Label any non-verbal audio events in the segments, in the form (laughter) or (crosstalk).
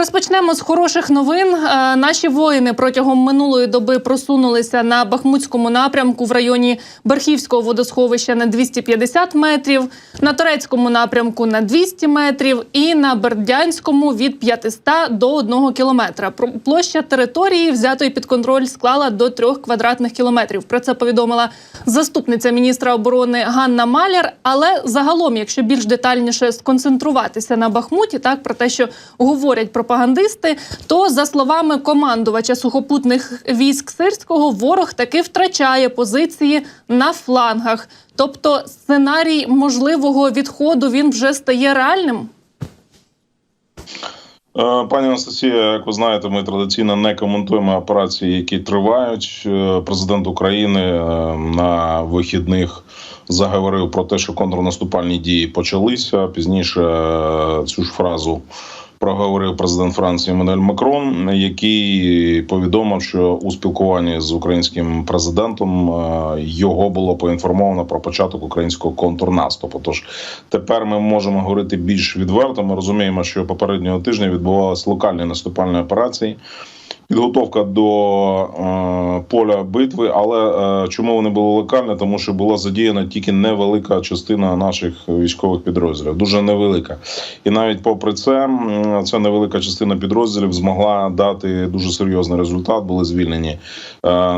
Розпочнемо з хороших новин. Е, Наші воїни протягом минулої доби просунулися на Бахмутському напрямку в районі Берхівського водосховища на 250 метрів, на турецькому напрямку на 200 метрів і на Бердянському від 500 до 1 кілометра. Про- Площа території взятої під контроль склала до 3 квадратних кілометрів. Про це повідомила заступниця міністра оборони Ганна Маляр. Але загалом, якщо більш детальніше сконцентруватися на Бахмуті, так про те, що говорять пропагандисти, то за словами командувача сухопутних військ сирського, ворог таки втрачає позиції на флангах. Тобто, сценарій можливого відходу він вже стає реальним. Е, Пані Анастасія, як ви знаєте, ми традиційно не коментуємо операції, які тривають. Е, Президент України е, на вихідних заговорив про те, що контрнаступальні дії почалися. Пізніше цю ж фразу проговорив президент Франції Мануель Макрон, який повідомив, що у спілкуванні з українським президентом е, його було поінформовано про початок українського контрнаступу. Тож тепер ми можемо говорити більш відверто. Ми розуміємо, що попереднього тижня відбувалися локальні наступальні операції. Підготовка до е, поля битви, але е, чому вони були локальні? Тому що була задіяна тільки невелика частина наших військових підрозділів, дуже невелика. І навіть попри це, ця невелика частина підрозділів змогла дати дуже серйозний результат. Були звільнені е,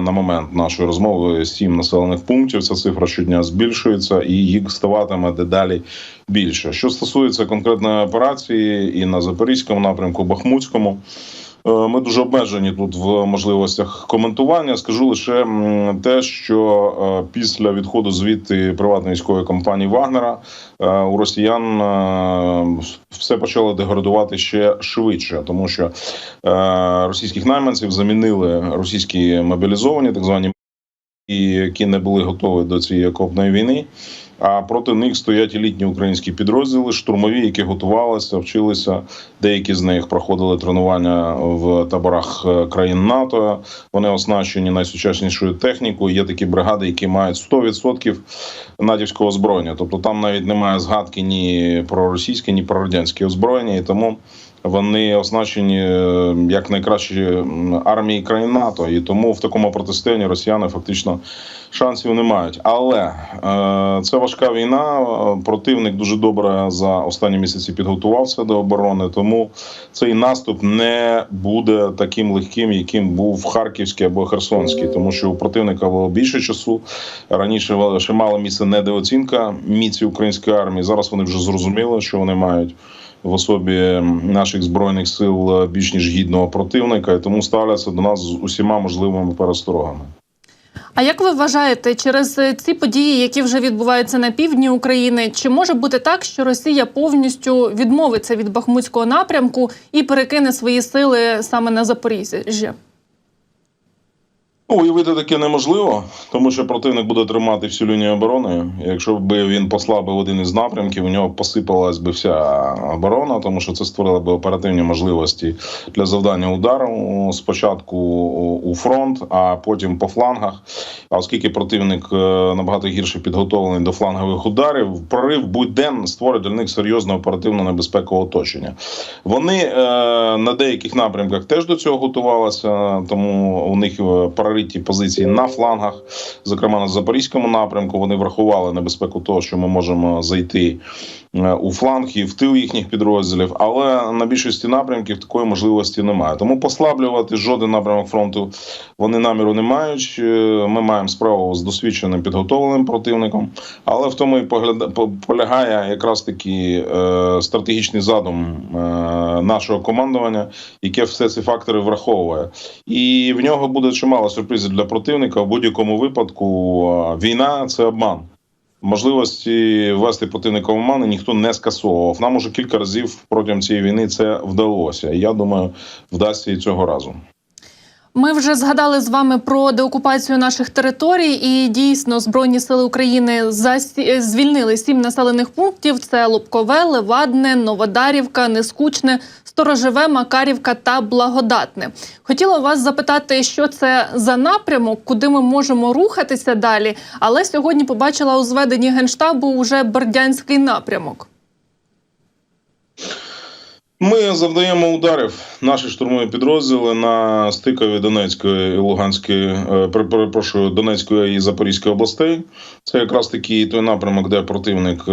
на момент нашої розмови сім населених пунктів. Ця цифра щодня збільшується, і їх ставатиме дедалі більше. Що стосується конкретної операції, і на запорізькому напрямку, Бахмутському. Е, Ми дуже обмежені тут в можливостях коментування. Скажу лише те, що е, після відходу звідти приватної військової компанії Вагнера е, у росіян все почало деградувати ще швидше, тому що російських найманців замінили російські мобілізовані, так звані які не були готові до цієї окопної війни. А проти них стоять елітні українські підрозділи, штурмові, які готувалися, вчилися. Деякі з них проходили тренування в таборах е, країн НАТО. Вони оснащені найсучаснішою технікою. Є такі бригади, які мають 100% натівського озброєння. Тобто там навіть немає згадки ні про російське, ні про радянське озброєння, і тому. Вони оснащені е, як найкращі армії країн НАТО, і тому в такому протистоянні росіяни фактично шансів не мають. Але е, це важка війна. е, Противник дуже добре за останні місяці підготувався до оборони, тому цей наступ не буде таким легким, яким був Харківський або Херсонський, тому що у противника було більше часу. Раніше ще мала місце недооцінка міці української армії. Зараз вони вже зрозуміли, що вони мають в особі наших збройних сил більш ніж гідного противника, і тому ставляться до нас з усіма можливими пересторогами. А як ви вважаєте, через е, ці події, які вже відбуваються на півдні України, чи може бути так, що Росія повністю відмовиться від Бахмутського напрямку і перекине свої сили саме на Запоріжжя? Ну, уявити таке неможливо, тому що противник буде тримати всю лінію оборони. Якщо б він послабив один із напрямків, у нього посипалась би вся оборона, тому що це створило б оперативні можливості для завдання удару спочатку у фронт, а потім по флангах. А оскільки противник е, набагато гірше підготовлений до флангових ударів, прорив будь-ден створить для них серйозне оперативно небезпекове оточення. Вони е, на деяких напрямках теж до цього готувалися, тому у них е, прориті позиції на флангах, зокрема на запорізькому напрямку. Вони врахували небезпеку того, що ми можемо зайти у фланг і в тил їхніх підрозділів. Але на більшості напрямків такої можливості немає. Тому послаблювати жоден напрямок фронту вони наміру не мають. Е, Ми маємо справу з досвідченим підготовленим противником, але в тому і полягає якраз таки е, стратегічний задум е, нашого командування, яке все ці фактори враховує. І в нього буде чимало сюрпризів для противника. В будь-якому випадку е, війна це обман. Можливості ввести противника в омани ніхто не скасовував. Нам уже кілька разів протягом цієї війни це вдалося. Я думаю, вдасться і цього разу. Ми вже згадали з вами про деокупацію наших територій, і дійсно Збройні сили України засі... звільнили сім населених пунктів: це Лобкове, Левадне, Новодарівка, Нескучне, Сторожеве, Макарівка та Благодатне. Хотіла вас запитати, що це за напрямок, куди ми можемо рухатися далі. Але сьогодні побачила у зведенні генштабу уже Бердянський напрямок. Ми завдаємо ударів наші штурмові підрозділи на стикові Донецької і Луганської, е, перепрошую, Донецької і Запорізької областей. Це якраз такий той напрямок, де противник е,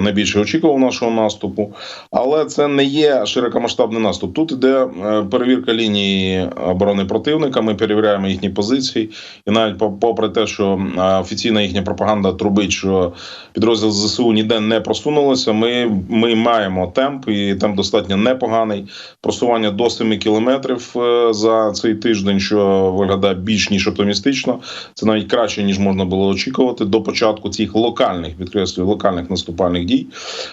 найбільше очікував нашого наступу. Але це не є широкомасштабний наступ. Тут іде е, перевірка лінії оборони противника. Ми перевіряємо їхні позиції, і навіть по- попри те, що офіційна їхня пропаганда трубить, що підрозділ ЗСУ ніде не просунулося. Ми, ми маємо темп, і темп достатньо непоганий. Просування до 7 кілометрів е, за цей тиждень, що виглядає більш ніж оптимістично. Це навіть краще ніж можна було очікувати до початку цих локальних підкреслюю локальних наступальних дій.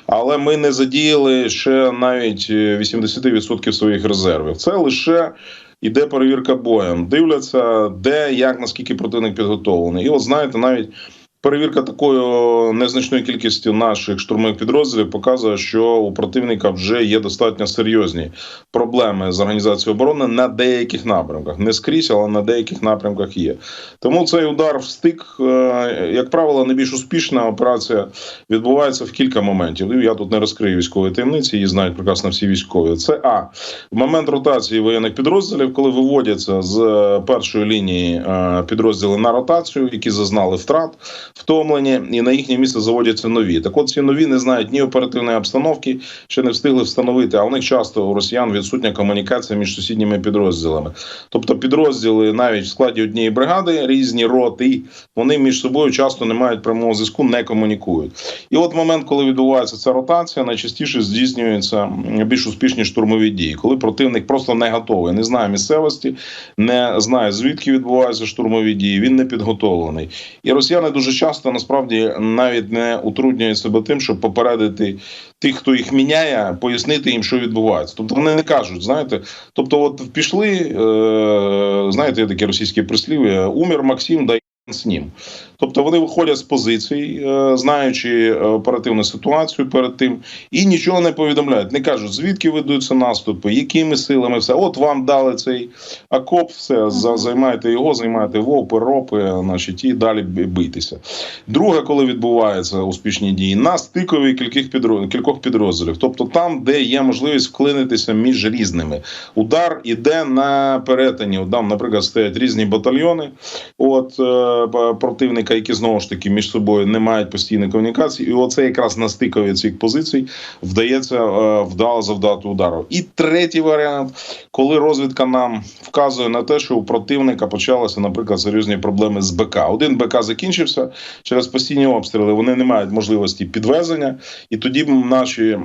Але ми не задіяли ще навіть е, 80% своїх резервів. Це лише. Іде перевірка боєм, дивляться, де, як, наскільки противник підготовлений. І от знаєте, навіть перевірка такою незначною кількістю наших штурмових підрозділів показує, що у противника вже є достатньо серйозні проблеми з організацією оборони на деяких напрямках. Не скрізь, але на деяких напрямках є. Тому цей удар в стик, е, як правило, найбільш успішна операція відбувається в кілька моментів. Я тут не розкрию військової таємниці, її знають прекрасно всі військові. Це а момент ротації воєнних підрозділів, коли виводяться з е, першої лінії е, підрозділи на ротацію, які зазнали втрат, втомлені, і на їхнє місце заводяться нові. Так, от ці нові не знають ні оперативної обстановки, ще не встигли встановити. А у них часто у росіян відсутня комунікація між сусідніми підрозділами. Тобто підрозділи навіть в складі однієї бригади, різні роти, вони між собою часто не мають прямого зв'язку, не комунікують. І от момент, коли відбувається ця ротація, найчастіше здійснюються більш успішні штурмові дії, коли противник просто не готовий, не знає місцевості, не знає звідки відбуваються штурмові дії. Він не підготовлений. І росіяни дуже часто насправді навіть не утруднюють себе тим, щоб попередити тих, хто їх міняє, пояснити їм, що відбувається. Тобто вони не кажуть, знаєте, тобто, от пішли, е, знаєте, є таке російське прислів'я, умер Максим, дай з ним. Тобто вони виходять з позицій, е, знаючи е, оперативну ситуацію перед тим, і нічого не повідомляють. Не кажуть, звідки ведуться наступи, якими силами все. От вам дали цей окоп, все за- займайте його, займайте вопи, ропи, значить, і далі бийтеся. Друге, коли відбуваються успішні дії, на стикові кількох підрозділів, кількох підрозділів, тобто там, де є можливість вклинитися між різними. Удар іде на перетині. Там, наприклад, стоять різні батальйони. От е, противника, які знову ж таки між собою не мають постійної комунікації, і оце якраз на стикові цих позицій вдається е, вдало завдати удару. І третій варіант, коли розвідка нам вказує на те, що у противника почалися, наприклад, серйозні проблеми з БК. Один БК закінчився через постійні обстріли. Вони не мають можливості підвезення, і тоді наші е,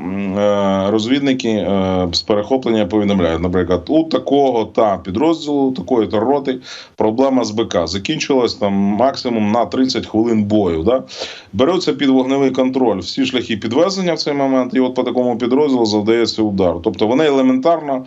розвідники е, з перехоплення повідомляють, наприклад, у такого та підрозділу, такої та роти проблема з БК закінчилась там максимум на 30 хвилин бою. Да? Беруться під вогневий контроль всі шляхи підвезення в цей момент, і от по такому підрозділу завдається удар. Тобто вони елементарно.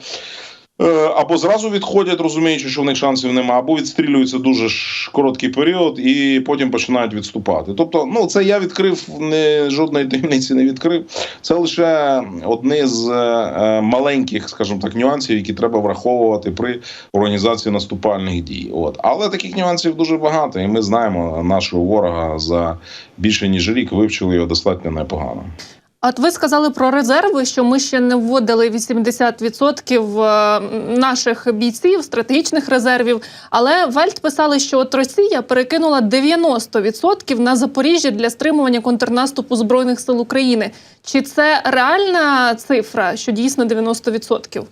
Е, Або зразу відходять, розуміючи, що в них шансів немає, або відстрілюються дуже короткий період і потім починають відступати. Тобто, ну це я відкрив не жодної таємниці не відкрив. Це лише одне з е, маленьких, скажімо так, нюансів, які треба враховувати при організації наступальних дій. От але таких нюансів дуже багато, і ми знаємо нашого ворога за більше ніж рік, вивчили його достатньо непогано. От ви сказали про резерви, що ми ще не вводили 80% е, наших бійців, стратегічних резервів. Але Вельт писали, що от Росія перекинула 90% на Запоріжжя для стримування контрнаступу збройних сил України. Чи це реальна цифра, що дійсно 90%?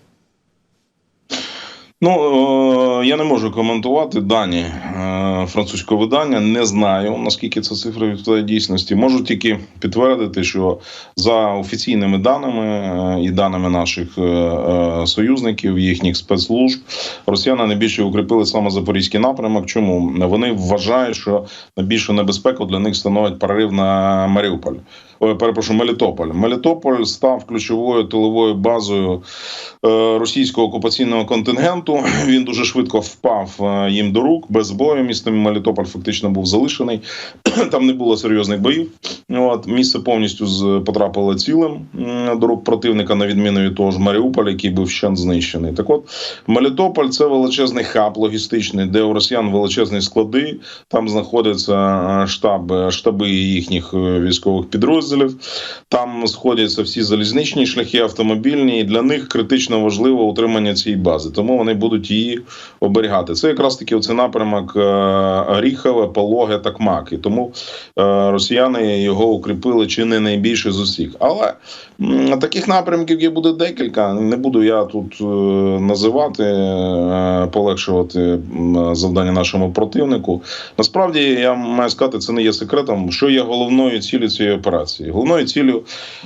Ну е, я не можу коментувати дані е, французького видання. Не знаю наскільки ця цифра відповідає дійсності. Можу тільки підтвердити, що за офіційними даними е, і даними наших союзників, їхніх спецслужб, росіяни найбільше укріпили саме запорізький напрямок. Чому вони вважають, що найбільшу небезпеку для них становить прорив на Маріуполь? Перепрошую, Мелітополь. Мелітополь став ключовою тиловою базою е, російського окупаційного контингенту. (clears throat) Він дуже швидко впав е, їм до рук без бою. Місто Мелітополь фактично був залишений. (clears throat) Там не було серйозних боїв. От місце повністю потрапило цілим до рук противника, на відміну від того ж Маріуполя, який був ще знищений. Так от Мелітополь це величезний хаб логістичний, де у росіян величезні склади. Там знаходяться е, штаб, штаби їхніх військових підрозділів. Підрозділів. Там сходяться всі залізничні шляхи, автомобільні. І для них критично важливо утримання цієї бази, тому вони будуть її оберігати. Це якраз таки оцей напрямок е, Оріхове, Пологе, Такмак. І тому е, росіяни його укріпили чи не найбільше з усіх. Але таких напрямків є буде декілька. Не буду я тут е, називати, полегшувати завдання нашому противнику. Насправді я маю сказати, це не є секретом. Що є головною ціллю цієї операції? Головною ціллю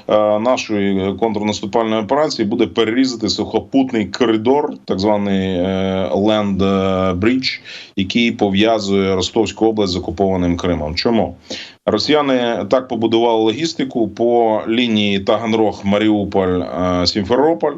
е, нашої контрнаступальної операції буде перерізати сухопутний коридор, так званий е, Land Bridge, який пов'язує Ростовську область з окупованим Кримом. Чому? Росіяни так побудували логістику по лінії Таганрог, Маріуполь, е, Сімферополь,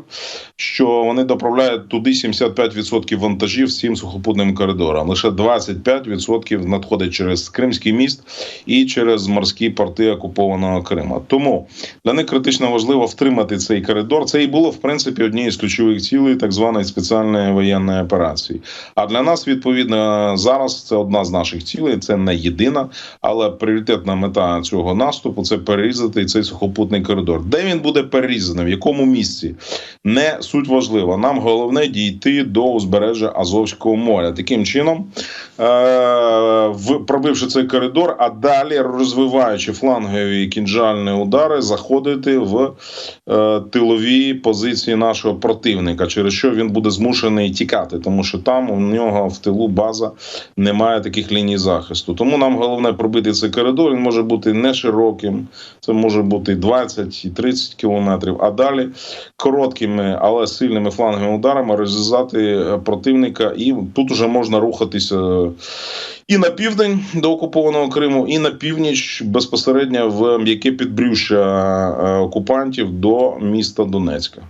що вони доправляють туди 75% вантажів цим сухопутним коридором. Лише 25% надходить через Кримський міст і через морські порти окупованого Крима. Тому для них критично важливо втримати цей коридор. Це і було в принципі однією з ключових цілей так званої спеціальної воєнної операції. А для нас відповідно зараз це одна з наших цілей. Це не єдина, але пріоритетна мета цього наступу це перерізати цей сухопутний коридор. Де він буде перерізаний, в якому місці не суть важлива. Нам головне дійти до узбережжя Азовського моря. Таким чином, е- пробивши цей коридор, а далі розвиваючи флангові кінжальні удари, заходити в е- тилові позиції нашого противника, через що він буде змушений тікати, тому що там у нього в тилу база немає таких ліній захисту. Тому нам головне пробити цей коридор. Він може бути не широким, це може бути і 20 і 30 кілометрів. А далі короткими, але сильними фланговими ударами розв'язати е, противника, і тут уже можна рухатися і на південь до окупованого Криму, і на північ безпосередньо в м'яке підбрюшя е, окупантів до міста Донецька.